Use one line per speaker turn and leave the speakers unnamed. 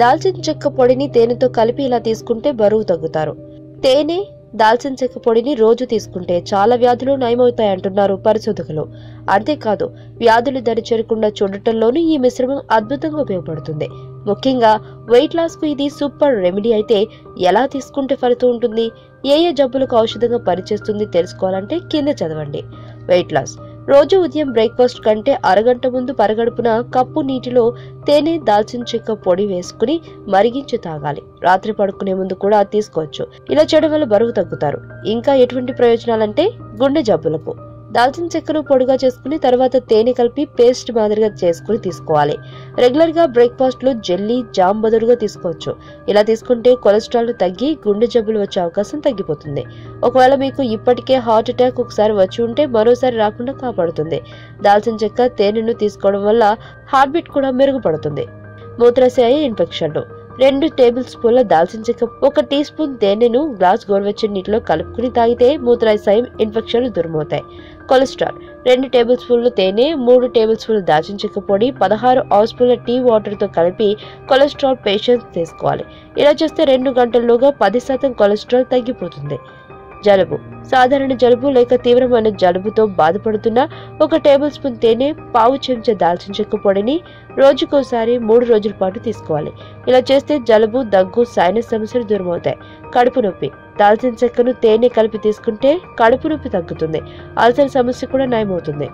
దాల్చిన చెక్క పొడిని తేనెతో కలిపి ఇలా తీసుకుంటే బరువు తగ్గుతారు. తేనె దాల్చిన చెక్క పొడిని రోజు తీసుకుంటే చాలా వ్యాధులు నయమవుతాయంటున్నారు పరిశోధకులు. అంతేకాదు వ్యాధులు దరి చేరకుండా చూడటంలోనూ ఈ మిశ్రమం అద్భుతంగా ఉపయోగపడుతుంది. ముఖ్యంగా వెయిట్ లాస్కు ఇది సూపర్ రెమెడీ అయితే ఎలా తీసుకుంటే ఫలితం ఉంటుంది? ఏ ఏ జబ్బులకు ఔషధంగా పనిచేస్తుంది తెలుసుకోవాలంటే కింద చదవండి. వెయిట్ లాస్ రోజు ఉదయం బ్రేక్ఫాస్ట్ కంటే అరగంట ముందు పరగడుపున కప్పు నీటిలో తేనె దాల్చిన చెక్క పొడి వేసుకుని మరిగించి తాగాలి. రాత్రి పడుకునే ముందు కూడా తీసుకోవచ్చు. ఇలా చేయడం వల్ల బరువు తగ్గుతారు. ఇంకా ఎటువంటి ప్రయోజనాలంటే గుండె జబ్బులకు. దాల్చిన చెక్కను పొడిగా చేసుకుని తర్వాత తేనె కలిపి పేస్ట్ మాదిరిగా చేసుకుని తీసుకోవాలి. రెగ్యులర్గా బ్రేక్ఫాస్ట్లో జెల్లీ జామ్ బదులుగా తీసుకోవచ్చు. ఇలా తీసుకుంటే కొలెస్ట్రాల్ తగ్గి గుండె జబ్బులు వచ్చే అవకాశం తగ్గిపోతుంది. ఒకవేళ మీకు ఇప్పటికే హార్ట్ అటాక్ ఒకసారి వచ్చి ఉంటే మరోసారి రాకుండా కాపాడుతుంది. దాల్చిన చెక్క తేనెను తీసుకోవడం వల్ల హార్ట్ బీట్ కూడా మెరుగుపడుతుంది. మూత్రాశయ ఇన్ఫెక్షన్లు. రెండు టేబుల్ స్పూన్ల దాల్చిన చెక్క ఒక టీ స్పూన్ తేనెను గ్లాస్ గోరువెచ్చని నీటిలో కలుపుకుని తాగితే మూత్రాశయం ఇన్ఫెక్షన్లు దూరమవుతాయి. కొలెస్ట్రాల్ రెండు టేబుల్ స్పూన్లు తేనె మూడు టేబుల్ స్పూన్ల దాల్చిన చెక్క పొడి పదహారు హాఫ్ స్పూన్ల టీ వాటర్తో కలిపి కొలెస్ట్రాల్ పేషెంట్స్ తీసుకోవాలి. ఇలా చేస్తే రెండు గంటల్లోగా పది శాతం కొలెస్ట్రాల్ తగ్గిపోతుంది. జలుబు. సాధారణ జలుబు లేక తీవ్రమైన జలుబుతో బాధపడుతున్న ఒక టేబుల్ స్పూన్ తేనె పావు చెంచా దాల్చిన చెక్క పొడిని రోజుకోసారి మూడు రోజుల పాటు తీసుకోవాలి. ఇలా చేస్తే జలుబు దగ్గు సైనస్ సమస్యలు దూరమవుతాయి. కడుపు నొప్పి. దాల్చిన చెక్కను తేనె కలిపి తీసుకుంటే కడుపు నొప్పి తగ్గుతుంది. అల్సర్ సమస్య కూడా నయమవుతుంది.